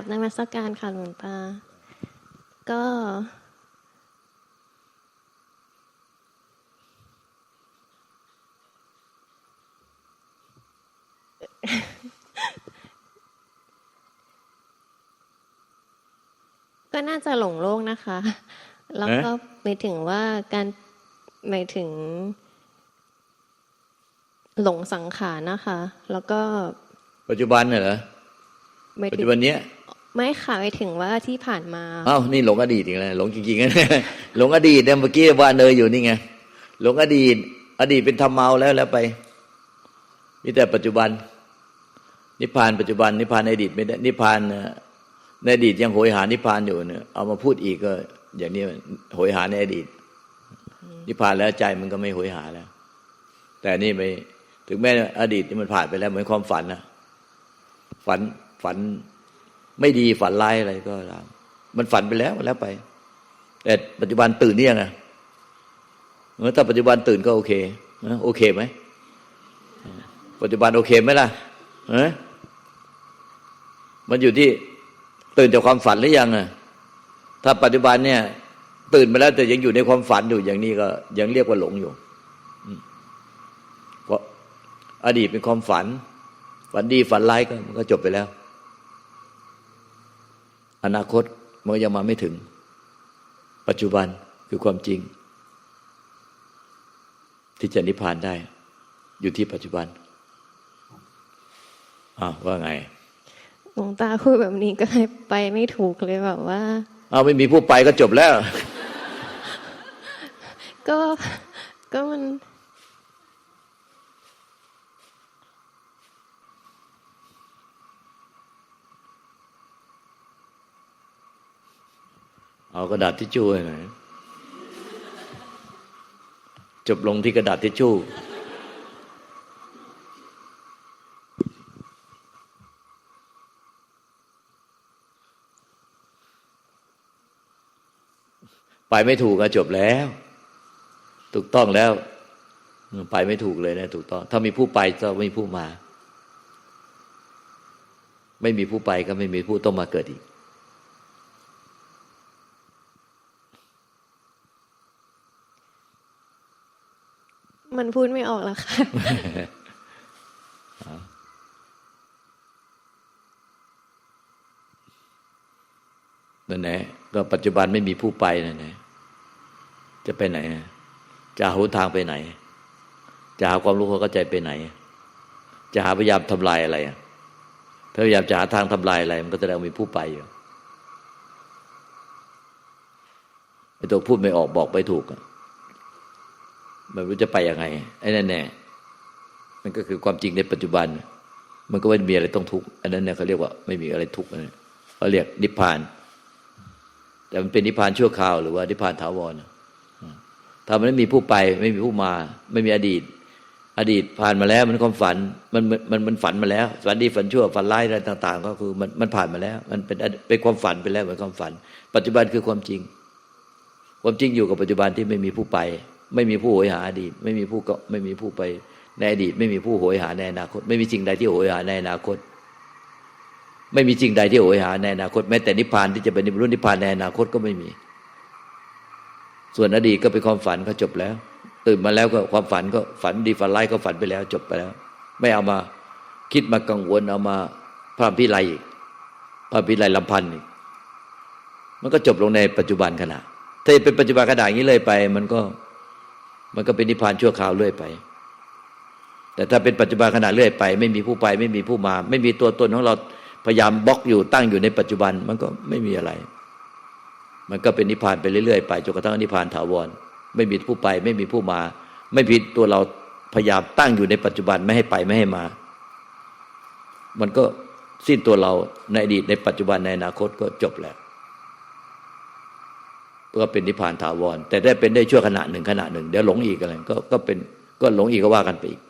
ค่ะกราบนมัสการค่ะหลวงตา ก็ ก็น่าจะหลงโลกนะคะ แล้วก็หมายถึงว่าการหมายถึง หลงสังขารนะคะ แล้วก็ ปัจจุบันน่ะเหรอ หมายปัจถึจุงบันเนี้ยไม่ค่ะหมายถึงว่าที่ผ่านมาเอ้านี่หลงอดีตอีกแล้วหลงจริงๆนะหลงอดีตเนี่ยเมื่อกี้ว่าเนยอยู่นี่ไงหลงอดีต อดีตเป็นธรรมเมาแล้วแล้วไปมีแต่ปัจจุบัน นิพพานปัจจุบันนิพพานในอดีตไม่ได้นิพพานเอ่อในอดีตยังโหยหานิพพานอยู่เนี่ยเอามาพูดอีกก็ อย่างนี้โหยหาในอดีต นิพพานแล้วใจมันก็ไม่โหยหาแล้ว แต่นี่ไม่ถึงแม้อดีตนี่มันผ่านไปแล้วเหมือนความฝันนะฝัน ฝันไม่ดีฝันร้ายอะไรก็ตามมันฝันไปแล้วแล้วไป แต่ปัจจุบันตื่นนี่ยังไงเออถ้าปัจจุบันตื่นก็โอเคนะโอเคไหมปัจจุบันโอเคไหมล่ะเอมันอยู่ที่ตื่นจากความฝันหรือยังอะถ้าปัจจุบันเนี่ย ตื่นมาแล้วแต่ยังอยู่ในความฝันอยู่อย่างนี้ก็ ยังเรียกว่าหลงอยู่อืมเพราะอดีตเป็นความฝัน ฝันดีฝันร้ายก็มันก็จบไปแล้ว อนาคตมันยังมาไม่ถึง ปัจจุบันคือความจริง ที่จะนิพพานได้ อยู่ที่ปัจจุบันอ้าวว่าไงหลวงตาพูดแบบนี้ก็เลยไปไม่ถูกเลยแบบว่าอ้าวไม่มีผู้ไปก็จบแล้ว ก็ก็มัน เอากระดาษทิชชู่ให้หน่อยจบลงที่กระดาษทิชชู่ ไปไม่ถูกก็จบแล้ว ถูกต้องแล้ว ไปไม่ถูกเลยนะถูกต้อง ถ้ามีผู้ไปก็ไม่มีผู้มา ไม่มีผู้ไปก็ไม่มีผู้ต้องมาเกิดอีก มันพูดไม่ออกแล้วค่ะนั่นแหละก็ปัจจุบันไม่มีผู้ไปนั่นแหละจะไปไหน จะหาทางไปไหน จะหาความรู้ความเข้าใจไปไหน จะหาพยายามทำลายอะไรพยายามจะหาทางทำลายอะไร มันก็แสดงว่ามีผู้ไปอยู่ไอ้ตัวพูดไม่ออกบอกไม่ถูกอะ มันรู้จะไปยังไงไอ้นั่นแน่มันก็คือความจริงในปัจจุบัน มันก็ไม่มีอะไรต้องทุกข์อันนั้นเนี่ยเขาเรียกว่าไม่มีอะไรทุกข์นะเขาเรียกนิพพาน แต่มันเป็นนิพพานชั่วคราวหรือว่านิพพานถาวรถ้ามันไม่มีผู้ไป ไม่มีผู้มา ไม่มีอดีต อดีตผ่านมาแล้ว มันความฝันมันมันมันฝันมาแล้วฝันดีฝันชั่วฝันร้ายอะไรต่าง ๆ ก็คือมันมันผ่านมาแล้ว มันเป็นเป็นความฝันไปแล้วเหมือนความฝัน ปัจจุบันคือความจริง ความจริงอยู่กับปัจจุบันที่ไม่มีผู้ไป ไม่มีผู้โหยหาอดีต ไม่มีผู้ก็ไม่มีผู้ไปในอดีต ไม่มีผู้โหยหาในอนาคต ไม่มีสิ่งใดที่โหยหาในอนาคต ไม่มีสิ่งใดที่โหยหาในอนาคต แม้แต่นิพพานที่จะเป็นนิพพานนิพพานในอนาคตก็ไม่มี ส่วนอดีตก็เป็นความฝันก็จบแล้ว ตื่นมาแล้วก็ความฝันก็ฝันดีฝันร้ายก็ฝันไปแล้วจบไปแล้ว ไม่เอามาคิดมากังวลเอามาพร่ำพิไรอีกพร่ำพิไรลำพันธ์อีกมันก็จบลงในปัจจุบันขณะถ้าเป็นปัจจุบันขณะอย่างนี้เลยไป มันก็ มันก็เป็นนิพพานชั่วคราวเรื่อยไป แต่ถ้าเป็นปัจจุบันขณะเรื่อยไป ไม่มีผู้ไป ไม่มีผู้มา ไม่มีตัวตนของเราพยายามบล็อกอยู่ตั้งอยู่ในปัจจุบันมันก็ไม่มีอะไร มันก็เป็นนิพพานไปเรื่อยๆไปจนกระทั่งนิพพานถาวร ไม่มีผู้ไป ไม่มีผู้มา ไม่มีตัวเราพยายามตั้งอยู่ในปัจจุบันไม่ให้ไปไม่ให้มา มันก็สิ้นตัวเราในอดีตในปัจจุบันในอนาคตก็จบแล้ว ก็เป็นนิพพานถาวร แต่ได้เป็นได้ชั่วขณะหนึ่งขณะหนึ่งเดี๋ยวหลงอีกอะไรก็ก็เป็นก็หลงอีกก็ว่ากันไปอีก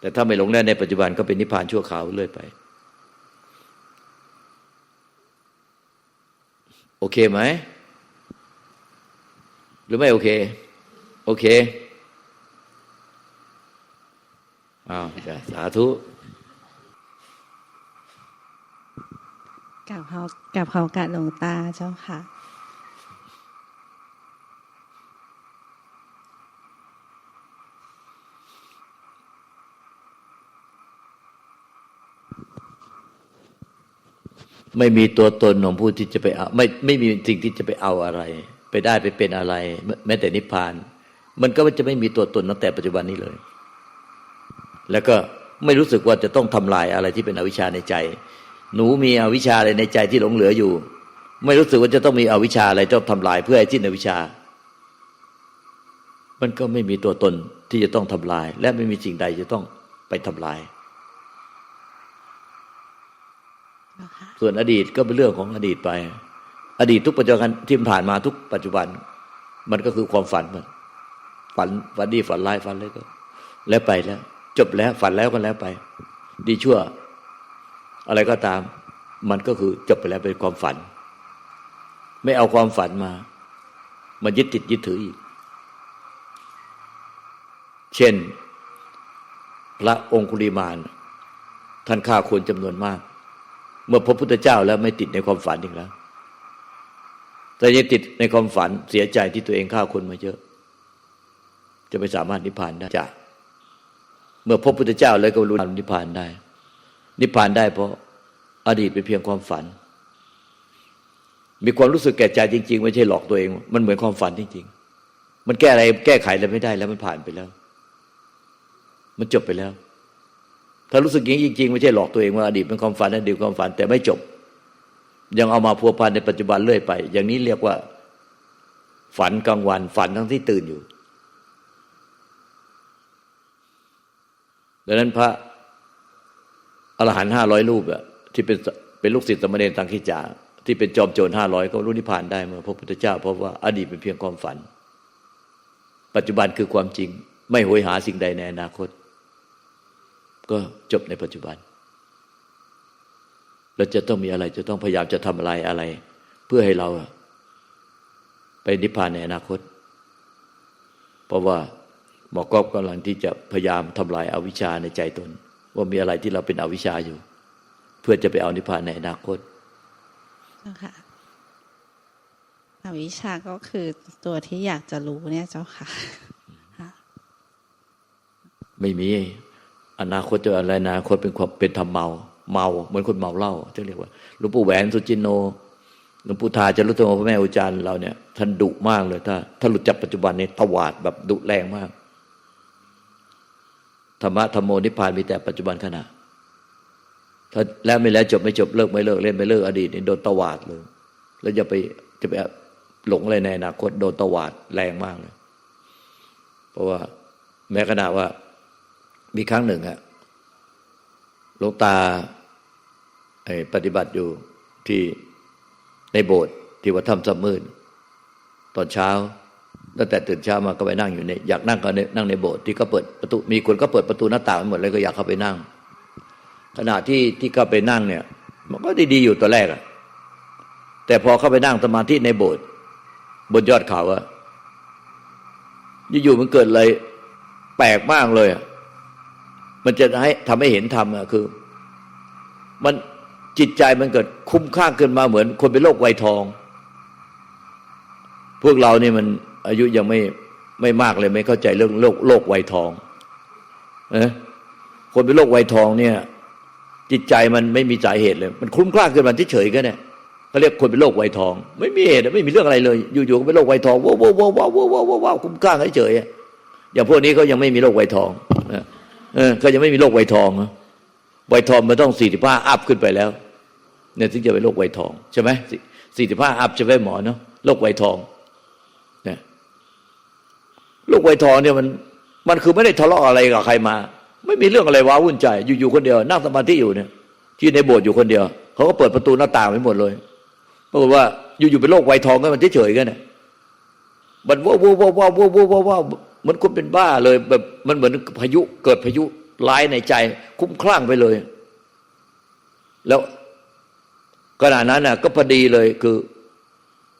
แต่ถ้าไม่หลงได้ในปัจจุบันก็เป็นนิพพานชั่วคราวเรื่อยไป โอเคไหมหรือไม่โอเค โอเคอ้าวจะสาธุกับเขากับเขากาสหลวงตาเจ้าค่ะ ไม่มีตัวตนของผู้ที่จะไปเอาไม่ไม่มีสิ่งที่จะไปเอาอะไร ไปได้ไปเป็นอะไร แม้แต่นิพพาน มันก็จะไม่มีตัวตนตั้งแต่ปัจจุบันนี้เลย แล้วก็ไม่รู้สึกว่าจะต้องทำลายอะไรที่เป็นอวิชชาในใจ หนูมีอวิชชาอะไรในใจที่หลงเหลืออยู่ ไม่รู้สึกว่าจะต้องมีอวิชชาอะไรต้องทำลายเพื่อให้สิ้นอวิชชา มันก็ไม่มีตัวตนที่จะต้องทำลาย และไม่มีสิ่งใดจะต้องไปทำลาย ส่วนอดีตก็เป็นเรื่องของอดีตไป อดีตทุกปัจจุบันที่ผ่านมาทุกปัจจุบัน มันก็คือความฝันมันฝันฝันดีฝันร้ายฝันอะไรก็ แล้วไปแล้ว จบแล้วฝันแล้วก็แล้วไป ดีชั่ว อะไรก็ตาม มันก็คือจบไปแล้วเป็นความฝัน ไม่เอาความฝันมามายึดติดยึดถืออีก เช่น พระองคุลิมาน ท่านฆ่าคนจำนวนมาก เมื่อพบพุทธเจ้าแล้วไม่ติดในความฝันอีกแล้ว แต่ยังติดในความฝันเสียใจที่ตัวเองฆ่าคนมาเยอะ จะไม่สามารถนิพพานได้จากเมื่อพบพุทธเจ้าแล้วก็รู้นิพพานได้ นิพพานได้เพราะอดีตเป็นเพียงความฝัน มีความรู้สึกแก่ใจจริง ๆ ไม่ใช่หลอกตัวเอง มันเหมือนความฝันจริง ๆ มันแก้อะไรแก้ไขอะไรไม่ได้แล้วมันผ่านไปแล้ว มันจบไปแล้ว ถ้ารู้สึกอย่างนี้จริงๆไม่ใช่หลอกตัวเองว่าอดีตเป็นความฝันอดีตเป็นความฝันแต่ไม่จบ ยังเอามาพัวพันในปัจจุบันเรื่อยไป อย่างนี้เรียกว่า ฝันกลางวัน ฝันทั้งที่ตื่นอยู่ ดังนั้นพระอรหันต์ห้าร้อยรูปอะที่เป็นเป็นลูกศิษย์สมณเณรตังคิจาที่เป็นจอมโจรห้าร้อยก็รู้นิพพานได้เมื่อพระพุทธเจ้าเพราะว่าอดีตเป็นเพียงความฝัน ปัจจุบันคือความจริง ไม่หวยหาสิ่งใดในอนาคต ก็จบในปัจจุบัน เราจะต้องมีอะไร จะต้องพยายามจะทำอะไรอะไร เพื่อให้เราไปนิพพานในอนาคต เพราะว่าหมอกอบกำลังที่จะพยายามทำลายอาวิชชาในใจตน ว่ามีอะไรที่เราเป็นอวิชชาอยู่ เพื่อจะไปเอานิพพานในอนาคตเจ้าค่ะอวิชชาก็คือตัวที่อยากจะรู้เนี่ยเจ้าค่ะ ไม่มี อนาคตจะอะไรอนาคตเป็นความเป็นธรรมเมาเมาเหมือนคนเมาเหล้าจะเรียกว่าหลวงปู่แหวนสุจินโนหลวงปู่ทาจารุตโมพระแม่อุจารย์เราเนี่ยท่านดุมากเลย ถ้าถ้าหลุดจากปัจจุบันนี้ตวาดแบบดุแรงมากธรรมะธรรมโมนิพพานมีแต่ปัจจุบันขณะถ้าแล้วไม่แล้วจบไม่จบเลิกไม่เลิกเล่นไม่เลิกอดีตนี่โดนตวาดเลย แล้วจะไปจะไปหลงอะไรในอนาคตโดนตวาดแรงมากเลย เพราะว่า แม้ขณะว่า มีครั้งหนึ่งอะหลวงตาปฏิบัติอยู่ที่ในโบสถ์ที่วัดถ้ำสมืดตอนเช้าตั้งแต่ตื่นเช้ามาก็ไปนั่งอยู่ในอยากนั่งก็นั่งในโบสถ์ที่ก็เปิดประตูมีคนก็เปิดประตูหน้าต่างหมดเลยก็อยากเข้าไปนั่ง ขณะที่ที่เข้าไปนั่งเนี่ย มันก็ดีๆอยู่ตัวแรกอะแต่พอเข้าไปนั่งสมาธิในโบสถ์บนยอดเขาอะอยู่ๆมันเกิดอะไรแปลกมากเลยอะ มันจะให้ทำให้เห็นธรรมอะคือ มันจิตใจมันเกิดคุ้มข้าขึ้นมาเหมือนคนเป็นโรคไวทอง พวกเรานี่มันอายุยังไม่ไม่มากเลยไม่เข้าใจเรื่องโรคโรคไวทองเอคนเป็นโรคไวทองเนี่ย จิตใจมันไม่มีสาเหตุเลย มันคุ้มคลั่งขึ้นมาเฉยๆก็เนี่ยเขาเรียกคนเป็นโรคไวทอง ไม่มีเหตุไม่มีเรื่องอะไรเลย อยู่ๆก็เป็นโรคไวทองว้าวว้าวว้าวว้าวว้าวว้าวคุ้มคลั่งเฉยๆอย่างพวกนี้เขายังไม่มีโรคไวทอง เออเขายังไม่มีโรคไวทองไวทองมันต้องสี่สิบห้าอัพขึ้นไปแล้ว เนี่ยถึงจะเป็นโรคไวทองใช่ไหมสี่สิบห้าอัพใช่ไหมหมอเนาะโรคไวทองเนี่ยโรคไวทองเนี่ยมัน มันคือไม่ได้ทะเลาะอะไรกับใครมา ไม่มีเรื่องอะไรว้าวุ่นใจอยู่ๆคนเดียวนั่งสมาธิอยู่เนี่ย ที่ในโบสถ์อยู่คนเดียวเขาก็เปิดประตูหน้าต่างไปหมดเลยปรากฏว่าอยู่ๆเป็นโรคไวทองก็มันเฉยๆกันเนี่ยมันว้าวว้าวว้าวว้าวว้าวว้าว เหมือนคนเป็นบ้าเลยแบบมันเหมือนพายุเกิดพายุร้ายในใจ คุ้มคลั่งไปเลย แล้วขณะนั้นน่ะ ก็พอดีเลยคือ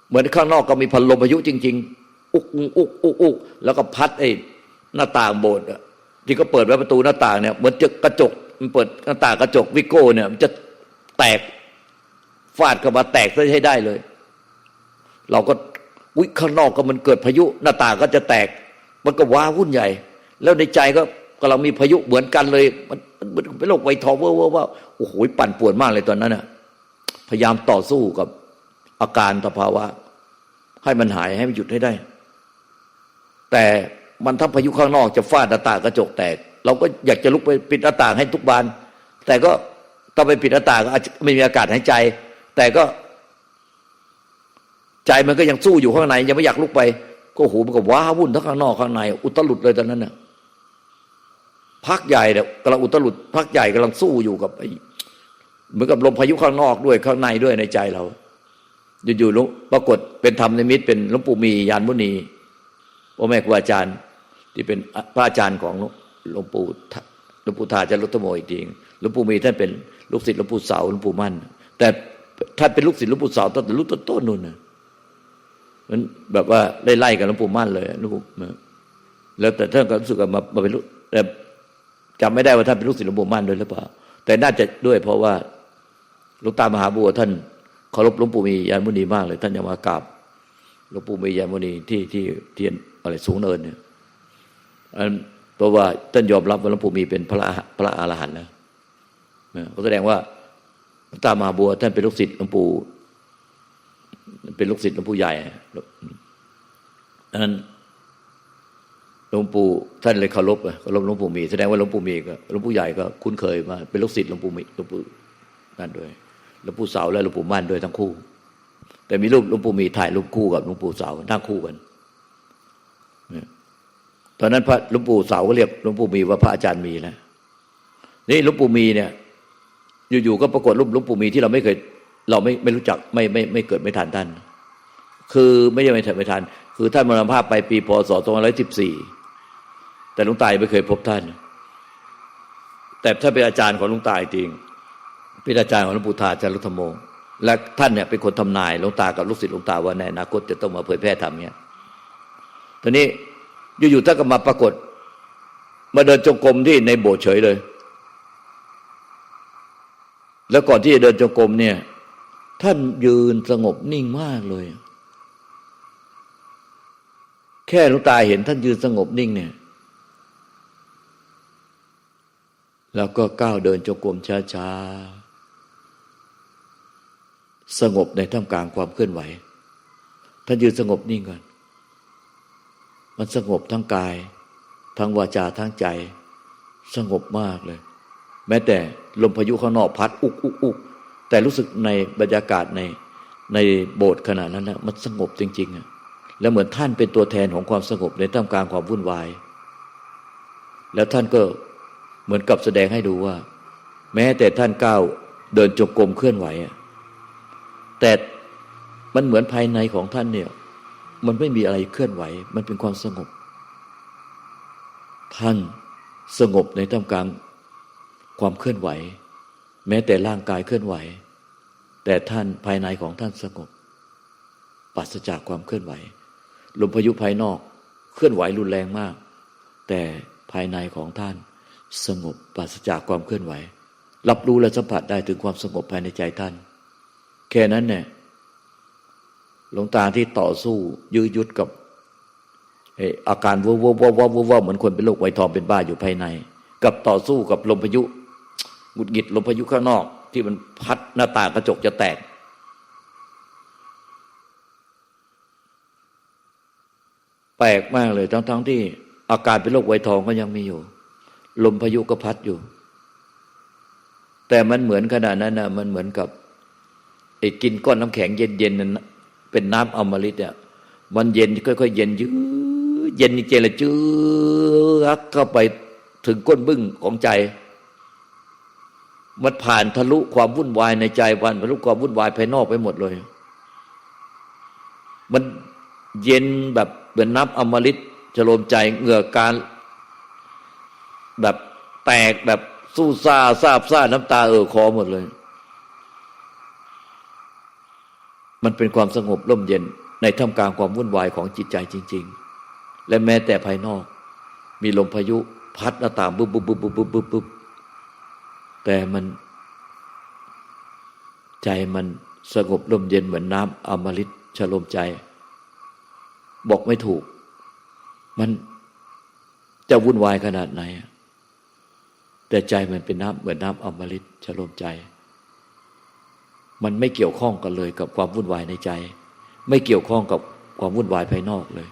เหมือนข้างนอกก็มีพัดลมพายุจริง ๆ อุกอุกอุกอุกแล้วก็พัดไอ้หน้าต่างโบสถ์ที่ก็เปิดไว้ประตูหน้าต่างเนี่ยเหมือนจะกระจกมันเปิดหน้าต่างกระจกวิโก้เนี่ยมันจะแตกฟาดเข้ามาแตกซะให้ได้เลย เราก็อุ้ยข้างนอกก็มันเกิดพายุ หน้าต่างก็จะแตก มันก็ว้าวุ่นใหญ่ แล้วในใจก็กำลังมีพายุเหมือนกันเลยมันมันมันเป็นโรคไวทอเวอร์ว่าโอ้โหปั่นป่วนมากเลยตอนนั้นน่ะ พยายามต่อสู้กับอาการสภาวะ ให้มันหายให้มันหยุดให้ได้ แต่มันทั้งพายุข้างนอกจะฟาดหน้าต่างกระจกแตก เราก็อยากจะลุกไปปิดหน้าต่างให้ทุกบาน แต่ก็ต้องไปปิดหน้าต่างก็อาจจะไม่มีอากาศหายใจ แต่ก็ ใจมันก็ยังสู้อยู่ข้างในยังไม่อยากลุกไป ก็โหมันก็ว้าวุ่นทั้งข้างนอกข้างใน อุตลุดเลยตอนนั้นน่ะพักใหญ่เนี่ยกำลังอุตลุดพักใหญ่กำลังสู้อยู่กับไอ้เหมือนกับลมพายุข้างนอกด้วยข้างในด้วยในใจเราอยู่ๆหลวงปรากฏเป็นธรรมนิมิตเป็นหลวงปู่มียานมุนีพ่อแม่ครูอาจารย์ ที่เป็นพระอาจารย์ของหลวงปู่หลวงปู่ทาจารุตโมอีกทีหลวงปู่มีท่านเป็นลูกศิษย์หลวงปู่เสาหลวงปู่มั่น แต่ท่านเป็นลูกศิษย์หลวงปู่เสาตั้งแต่รุ่นต้นๆนู่นนะ มันแบบว่าไล่ๆกับหลวงปู่มั่นเลยหลวงปู่แล้วแต่ท่านก็รู้สึกว่ามามาเป็นลูกแต่จำไม่ได้ว่าท่านเป็นลูกศิษย์หลวงปู่มั่นด้วยหรือเปล่า แต่น่าจะด้วยเพราะว่าหลวงตามหาบัวท่านเคารพหลวงปู่มียานมุนีมากเลย ท่านยังมากราบหลวงปู่มียานมุนีที่ที่เทียนอะไรสูงเนินเนี่ยอันเพราะว่าท่านยอมรับว่าหลวงปู่มีเป็นพระพระอรหันต์นะก็แสดงว่าหลวงตามหาบัวท่านเป็นลูกศิษย์หลวงปู่ เป็นลูกศิษย์หลวงปู่ใหญ่อันนั้นหลวงปู่ท่านเลยเคารพเคารพหลวงปู่มี แสดงว่าหลวงปู่มีก็หลวงปู่ใหญ่ก็คุ้นเคยมาเป็นลูกศิษย์หลวงปู่มีหลวงปู่นั่นด้วยหลวงปู่เสาและหลวงปู่มั่นด้วยทั้งคู่ แต่มีรูปหลวงปู่มีถ่ายรูปคู่กับหลวงปู่เสานั่งคู่กันตอนนั้นพระหลวงปู่เสาก็เรียกหลวงปู่มีว่าพระอาจารย์มีแล้วนี่หลวงปู่มีเนี่ย อยู่ๆก็ปรากฏรูปหลวงปู่มีที่เราไม่เคย เราไม่ไม่รู้จักไม่ไม่ไม่เกิดไม่ทันท่าน คือไม่ใช่ไม่ทันไม่ทัน คือท่านมรณภาพไปปีพศ2514แต่หลุงตายไม่เคยพบท่าน แต่ถ้านเป็นอาจารย์ของหลุงตายจริง เป็นอาจารย์ของหลวงปู่ทาจารุธรรมโม และท่านเนี่ยเป็นคนทำนายหลวงตากับลูกศิษย์หลวงตาว่าในอนาคตจะต้องมาเผยแพร่ธรรมเนี่ยตอนนี้อยู่ๆท่านก็มาปรากฏ มาเดินจงกรมที่ในโบสถ์เฉยเลย แล้วก่อนที่จะเดินจงกรมเนี่ย ท่านยืนสงบนิ่งมากเลย แค่หลวงตาเห็นท่านยืนสงบนิ่งเนี่ย แล้วก็ก้าวเดินจงกรมช้าๆ สงบในท่ามกลางความเคลื่อนไหว ท่านยืนสงบนิ่งก่อน มันสงบทั้งกาย ทั้งวาจาทั้งใจ สงบมากเลย แม้แต่ลมพายุข้างนอกพัด อุกอุกอุก แต่รู้สึกในบรรยากาศในในโบสถ์ขณะนั้นนะมันสงบจริงๆอะแล้วเหมือนท่านเป็นตัวแทนของความสงบในท่ามกลางความวุ่นวาย แล้วท่านก็เหมือนกับแสดงให้ดูว่า แม้แต่ท่านก้าวเดินจงกรมเคลื่อนไหวอะแต่มันเหมือนภายในของท่านเนี่ย มันไม่มีอะไรเคลื่อนไหว มันเป็นความสงบ ท่านสงบในท่ามกลางความเคลื่อนไหว แม้แต่ร่างกายเคลื่อนไหว แต่ท่านภายในของท่านสงบปราศจากความเคลื่อนไหว ลมพายุภายนอกเคลื่อนไหวรุนแรงมาก แต่ภายในของท่านสงบปราศจากความเคลื่อนไหว รับรู้และสัมผัสได้ถึงความสงบภายในใจท่าน แค่นั้นเนี่ยหลวงตาที่ต่อสู้ยื้อยุดกับอาการวัววัววัววัววัวเหมือนคนเป็นโรคไวทองเป็นบ้าอยู่ภายใน กับต่อสู้กับลมพายุ หงุดหงิดลมพายุข้างนอก ที่มันพัดหน้าต่างกระจกจะแตก แปลกมากเลยทั้งๆทที่ อาการเป็นโรคไวทองก็ยังมีอยู่ ลมพายุก็พัดอยู่ แต่มันเหมือนขนาดนั้นนะมันเหมือนกับไอ้กินก้อนน้ำแข็งเย็นๆนั้นเป็นน้ำอมฤตเนี่ยมันเย็นค่อยๆเย็นยื้เย็นเจละจื้อเข้าไปถึงก้นบึ้งของใจ มันผ่านทะลุความวุ่นวายในใจวันทะลุความวุ่นวายภายนอกไปหมดเลย มันเย็นแบบเหมือนน้ำอมฤตจะโลมใจเหงื่อการ แบบแตกแบบสู้ซาซาบซาน้ำตาเอ่อคอหมดเลย มันเป็นความสงบร่มเย็นในท่ามกลางความวุ่นวายของจิตใจจริง ๆ และแม้แต่ภายนอก มีลมพายุพัดหน้าต่างบึบบึบบึบบึบบึบบึบ แต่มัน ใจมันสงบลมเย็นเหมือนน้ำอมฤตชโลมใจ บอกไม่ถูก มันจะวุ่นวายขนาดไหน แต่ใจมันเป็นน้ำเหมือนน้ำอมฤตชโลมใจ มันไม่เกี่ยวข้องกันเลยกับความวุ่นวายในใจ ไม่เกี่ยวข้องกับความวุ่นวายภายนอกเลย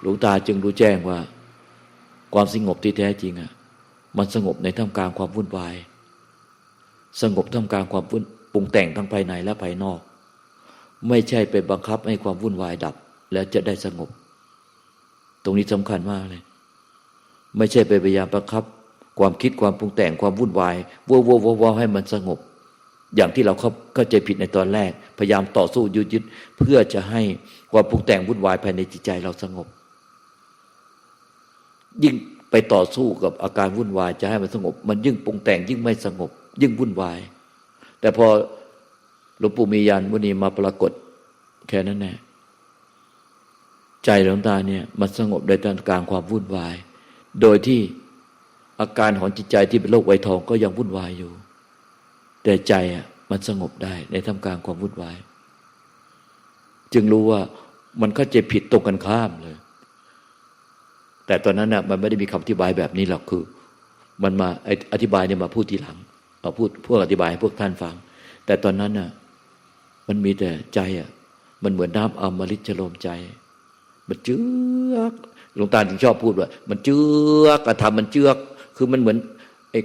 หลวงตาจึงรู้แจ้งว่า ความสงบที่แท้จริงอะ มันสงบในท่ามกลางความวุ่นวาย สงบท่ามกลางความวุ่นปรุงแต่งทั้งภายในและภายนอก ไม่ใช่ไปบังคับให้ความวุ่นวายดับ แล้วจะได้สงบ ตรงนี้สำคัญมากเลย ไม่ใช่ไปพยายามบังคับ ความคิดความปรุงแต่งความวุ่นวายวัววัววัววัวให้มันสงบ อย่างที่เราเข้าใจผิดในตอนแรก พยายามต่อสู้ยุดยึดเพื่อจะให้ความปรุงแต่งวุ่นวายภายในจิตใจเราสงบ ยิ่ง ไปต่อสู้กับอาการวุ่นวายจะให้มันสงบ มันยิ่งปรุงแต่งยิ่งไม่สงบ ยิ่งวุ่นวาย แต่พอหลวงปู่มียานมุนีมาปรากฏ แค่นั้นแน่ใจหลวงตาเนี่ยมันสงบในท่ามกลางความวุ่นวาย โดยที่อาการของจิตใจที่เป็นโรคไวทองก็ยังวุ่นวายอยู่ แต่ใจอะมันสงบได้ในท่ามกลางความวุ่นวาย จึงรู้ว่ามันเข้าใจผิดตรงกันข้ามเลย แต่ตอนนั้นน่ะมันไม่ได้มีคำอธิบายแบบนี้หรอกคือ มันมาอธิบายเนี่ยมาพูดทีหลังมาพูดพวกอธิบายให้พวกท่านฟัง แต่ตอนนั้นน่ะมันมีแต่ใจอะมันเหมือนน้ำอมฤตชโลมใจ มันเจือกหลวงตาถึงชอบพูดว่า มันเจือกกระทำมันเจือก คือมันเหมือนไอ้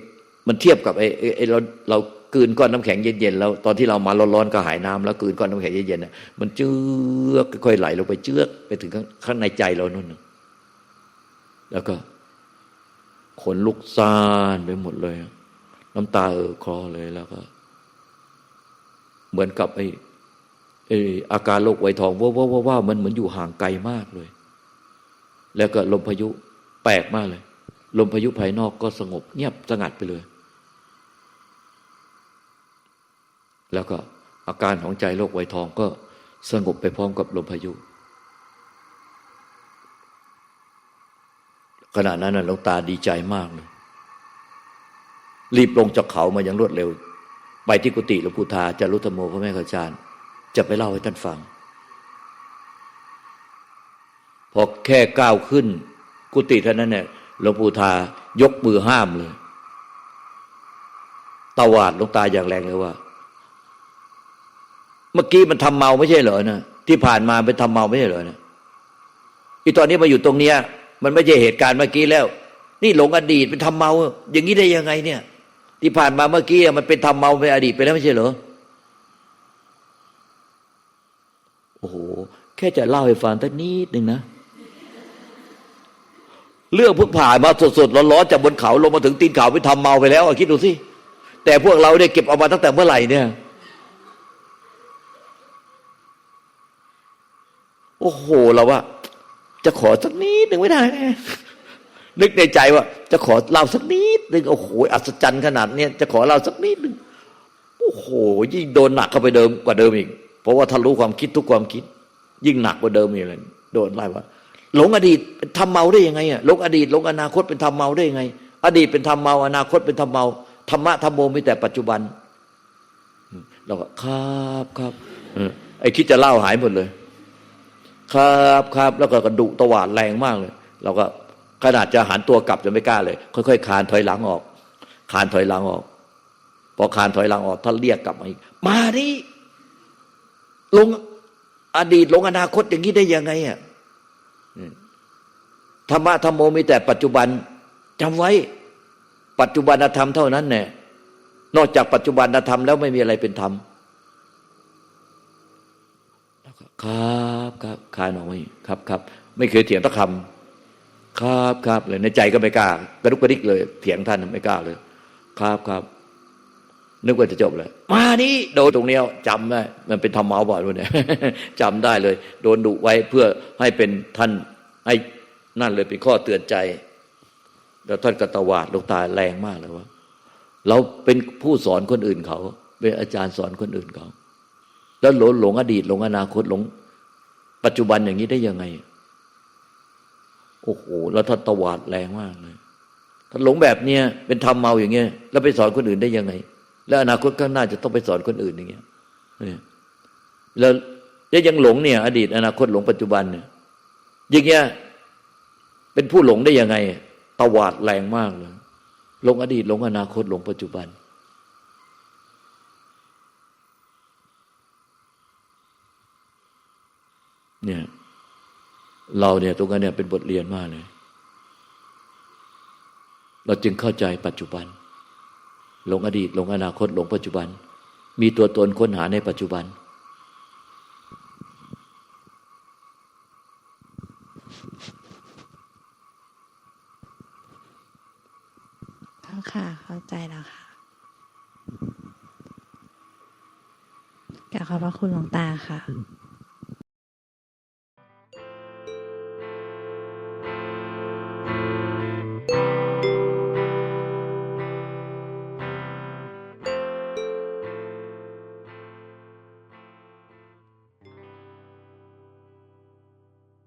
มันเทียบกับไอ้ไอ้เราเรากลืนก้อนน้ำแข็งเย็นๆแล้วตอนที่เรามาร้อนๆก็หายน้ำแล้วกลืนก้อนน้ำแข็งเย็นๆน่ะมันเจือกค่อยๆไหลลงไปเจือกไปถึงข้างในใจเรานู่นน่ะ แล้วก็ขนลุกซานไปหมดเลย น้ำตาเออคลอเลยแล้วก็ เหมือนกับไอ้ไอ้อาการโรคไวทองว่าว่าว่าว่ามันเหมือนอยู่ห่างไกลมากเลย แล้วก็ลมพายุแปลกมากเลย ลมพายุภายนอกก็สงบ เงียบสงัดไปเลย แล้วก็อาการของใจโรคไวทองก็สงบไปพร้อมกับลมพายุ ขณะนั้นน่ะหลวงตาดีใจมากเลยรีบลงจากเขามาอย่างรวดเร็ว ไปที่กุฏิหลวงปู่ทาจารุธโมพระแม่ขจารย์จะไปเล่าให้ท่านฟัง พอแค่ก้าวขึ้น กุฏิเท่านั้นเนี่ยหลวงปู่ทายกมือห้ามเลยตวาดหลวงตาอย่างแรงเลยว่า เมื่อกี้มันทำเมาไม่ใช่เหรอนะที่ผ่านมาเป็นทำเมาไม่ใช่เหรอนะอีตอนนี้มาอยู่ตรงเนี้ย มันไม่ใช่เหตุการณ์เมื่อกี้แล้ว นี่หลงอดีตเป็นทำเมา อย่างนี้ได้ยังไงเนี่ย ที่ผ่านมาเมื่อกี้มันเป็นทำเมาเป็นอดีตไปแล้วไม่ใช่เหรอโอ้โหแค่จะเล่าให้ฟังสักนิดหนึ่งนะ เรื่องเพิ่งผ่านมาสดๆร้อนๆจากบนเขาลงมาถึงตีนเขาไปทำเมาไปแล้วคิดดูสิแต่พวกเราเนี่ยเก็บเอามาตั้งแต่เมื่อไหร่เนี่ย โอ้โหเราว่า จะขอสักนิดหนึ่งไม่ได้ไงนึกในใจว่า จะขอเล่าสักนิดหนึ่งโอ้โหอัศจรรย์ขนาดเนี้ยจะขอเล่าสักนิดหนึ่งโอ้โห ยิ่งโดนหนักเข้าไปเดิมกว่าเดิมอีก เพราะว่าทะลุความคิดทุกความคิด ยิ่งหนักกว่าเดิมอีกเลยโดนไล่ว่า หลงอดีตเป็นทำเมาได้ยังไงอะหลงอดีตหลงอนาคตเป็นทำเมาได้ยังไง อดีตเป็นทำเมาอนาคตเป็นทำเมาธรรมะธรรมโมมีแต่ปัจจุบันเราก็ครับครับไอ้คิดจะเล่าหายหมดเลย ครับครับแล้วก็กระดุตวาดแรงมากเลย เราก็ขนาดจะหันตัวกลับจะไม่กล้าเลย ค่อยๆคานถอยหลังออก คานถอยหลังออก พอคานถอยหลังออกท่านเรียกกลับมาอีกมาดิลงอดีตลงอนาคตอย่างนี้ได้ยังไงอะธรรมะธรรมโมมีแต่ปัจจุบันจำไว้ปัจจุบันธรรมเท่านั้นแน่นอกจากปัจจุบันธรรมแล้วไม่มีอะไรเป็นธรรม ครับครับคานออกมาครับครับไม่เคยเถียงตะคำครับครับเลยในใจก็ไม่กล้ากระดุกกระดิกเลย เถียงท่านไม่กล้าเลย ครับครับนึกว่าจะจบเลย มานี่โดนตรงเนี้ยจำได้มันเป็นธรรมเมาบ่อยด้วยเนี่ยจำได้เลย โดนดุไว้เพื่อให้เป็นท่านให้นั่นเลยเป็นข้อเตือนใจแล้วท่านกตวาดลูกตาแรงมากเลยว่า เราเป็นผู้สอนคนอื่นเขา เป็นอาจารย์สอนคนอื่นเขา แล้วหลงหลงอดีตหลงอนาคตหลง ปัจจุบันอย่างนี้ได้ยังไง โอ้โหแล้วท่านตวาดแรงมากเลยถ้านหลงแบบเนี้ยเป็นทำเมาอย่างเงี้ยแล้วไปสอนคนอื่นได้ยังไง แล้วอนาคตข้างหน้าจะต้องไปสอนคนอื่นอย่างเงี้ยเนี่ยแล้วแล้วยังหลงเนี่ย อดีต อนาคตหลงปัจจุบันเนี่ยอย่างเงี้ยเป็นผู้หลงได้ยังไง ตวาดแรงมากเลยหลงอดีตหลงอนาคตหลงปัจจุบัน เนี่ย เราเนี่ยตรงนั้นเนี่ยเป็นบทเรียนมากเลย เราจึงเข้าใจปัจจุบัน หลงอดีตหลงอนาคตหลงปัจจุบัน มีตัวตนค้นหาในปัจจุบันค่ะเข้าใจแล้วค่ะกราบขอบพระคุณหลวงตาค่ะ